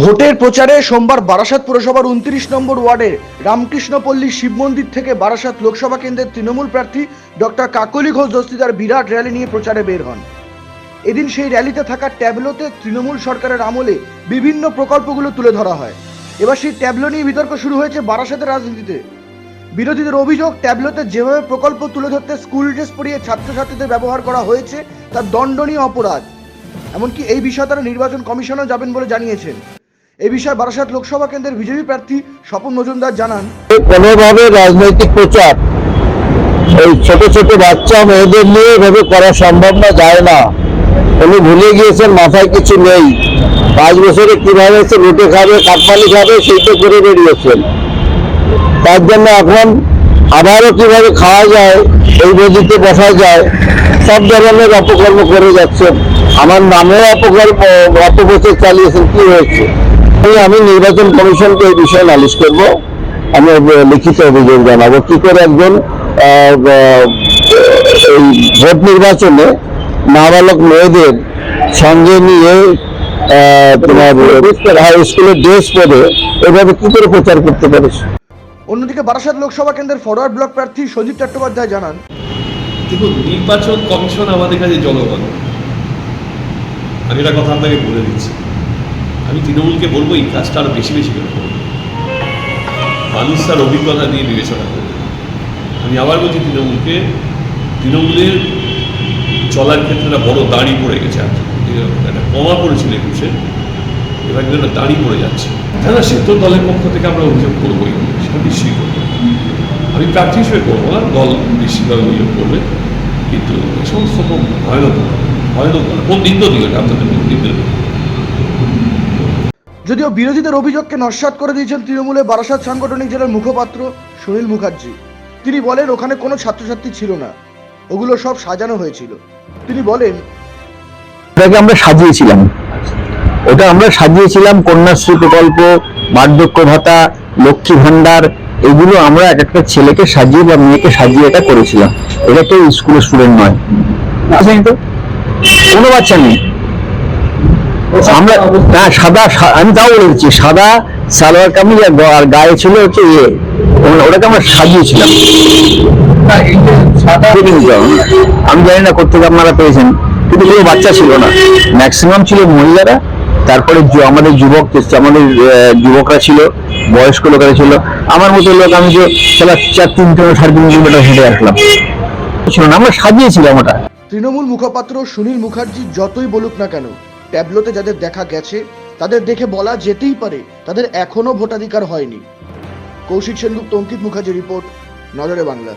ভোটের প্রচারে সোমবার বারাসাত পুরসভার উনত্রিশ নম্বর ওয়ার্ডের রামকৃষ্ণপল্লী শিব মন্দির থেকে বারাসাত লোকসভা কেন্দ্রের তৃণমূল প্রার্থী ডক্টর কাকলি ঘোষ দস্তিদার বিরাট র্যালি নিয়ে প্রচারে বের হন। এদিন সেই র্যালিতে থাকা ট্যাবলোতে তৃণমূল সরকারের আমলে বিভিন্ন প্রকল্পগুলো তুলে ধরা হয়। এবার সেই ট্যাবলো নিয়ে বিতর্ক শুরু হয়েছে বারাসাতের রাজনীতিতে। বিরোধীদের অভিযোগ, ট্যাবলোতে যেভাবে প্রকল্প তুলে ধরতে স্কুল ড্রেস পরিয়ে ছাত্রছাত্রীদের ব্যবহার করা হয়েছে, তা দণ্ডনীয় অপরাধ। এমনকি এই বিষয়ে তারা নির্বাচন কমিশনও যাবেন বলে জানিয়েছেন। এই বিষয়ে বারাসাত লোকসভা কেন্দ্রের বিজেপি প্রার্থী স্বপন মজুমদার জানান কোনোভাবে রাজনৈতিক প্রচার ওই ছোট ছোট বাচ্চা মেয়েদের নিয়ে এভাবে করা সম্ভব না, যায় না। উনি ভুলে গিয়েছেন, মাথায় কিছু নেই। পাঁচ বছরে কীভাবে সে লুটে খাবে কাটমালি খাবে সেইটা করে বেরিয়েছেন। তার জন্য এখন আবারও কীভাবে খাওয়া যায়, এই নদীতে বসা যায়, সব ধরনের অপকর্ম করে যাচ্ছেন। আমার নামেও অপকর্ম, অপপ্রচার চালিয়েছেন, কি হয়েছে? এই আমি নির্বাচন কমিশনকে এই বিষয়ে নালিশ করব। আমি লিখিত অভিযোগ জানাব। কি করে একজন এই ভোট নির্বাচনে নাবালক মেয়েদের সঙ্গে নিয়ে তোমার হাই স্কুলের ড্রেস পরে এভাবে কি করে প্রচার করতে পারিস? অন্যদিকে বারাসাত লোকসভা কেন্দ্রের ফরওয়ার্ড ব্লক প্রার্থী সঞ্জীব চট্টোপাধ্যায় জানান দেখুন নির্বাচন কমিশন আমাদের কাছে জনগণ। আমি একটা কথা আপনাকে বলে দিচ্ছি। আমি তৃণমূলকে বলব এই কাজটা আরও বেশি বেশি করে করব মানুষ তার অভিজ্ঞতা দিয়ে বিবেচনা করবে আমি আবার বলছি তৃণমূলকে, তৃণমূলের চলার ক্ষেত্রে একটা বড় দাড়ি পড়ে গেছে আর একটা কমা পড়েছিল একুশে, এবার কিন্তু একটা দাড়ি পড়ে যাচ্ছে। হ্যাঁ না সে তো দলের পক্ষ থেকে আমরা অভিযোগ করবোই, সেটা নিশ্চয়ই করব। আমি প্রার্থী হিসেবে করব না, দল নিশ্চিতভাবে অভিযোগ করবে, কিন্তু এই সমস্ত ভয়ানক ভয়ানক। কোন নিন্দনীয় এটা? আপনাদের নিন্দনীয় যদিও বিরোধীদের অভিযোগকে নস্বাত করে দিয়েছেন তৃণমূলের বারাসাত সাংগঠনিক জেলার মুখপাত্র সুনীল মুখার্জি। তিনি বলেন, ওখানে কোনো ছাত্রছাত্রী ছিল না। ওগুলো সব সাজানো হয়েছিল। তিনি বলেন আমরা সাজিয়েছিলাম। ওটা আমরা সাজিয়েছিলাম কন্যাশ্রী প্রকল্প, বার্ধক্য ভাতা, লক্ষ্মী ভান্ডার এগুলো আমরা এক একটা ছেলেকে সাজিয়ে বা মেয়েকে সাজিয়ে এটা করেছিলাম। এটা তো স্কুলের স্টুডেন্ট নয়। আসেনি তো? কোনো বাচ্চা নেই। আমরা হ্যাঁ সাদা আমি তাও বলে দিচ্ছি সাদা সালোয়ার কামিজ আর গায়ে ছিল হচ্ছে ইয়ে। ওটাকে আমরা সাজিয়েছিলাম। আমি জানি না কোথেকে আপনারা পেয়েছেন কিন্তু কোনো বাচ্চা ছিল না। ম্যাক্সিমাম ছিল মহিলারা তারপরে আমাদের যুবক আমাদের আহ, যুবকরা ছিল বয়স্ক লোকেরা ছিল। আমার মতো লোক আমি যে সারা চার তিন কিলো সাড়ে তিন কিলোমিটার হেঁটে আসলাম। ছিল না আমরা সাজিয়েছিলাম ওটা। তৃণমূল মুখপাত্র সুনীল মুখার্জি যতই বলুক না কেন ট্যাবলোতে যাদের দেখা গেছে, তাদের দেখে বলা যেতেই পারে তাদের এখনও ভোটাধিকার হয়নি। কৌশিক সেনগুপ্ত, অঙ্কিত মুখার্জি রিপোর্ট, নজরে বাংলা।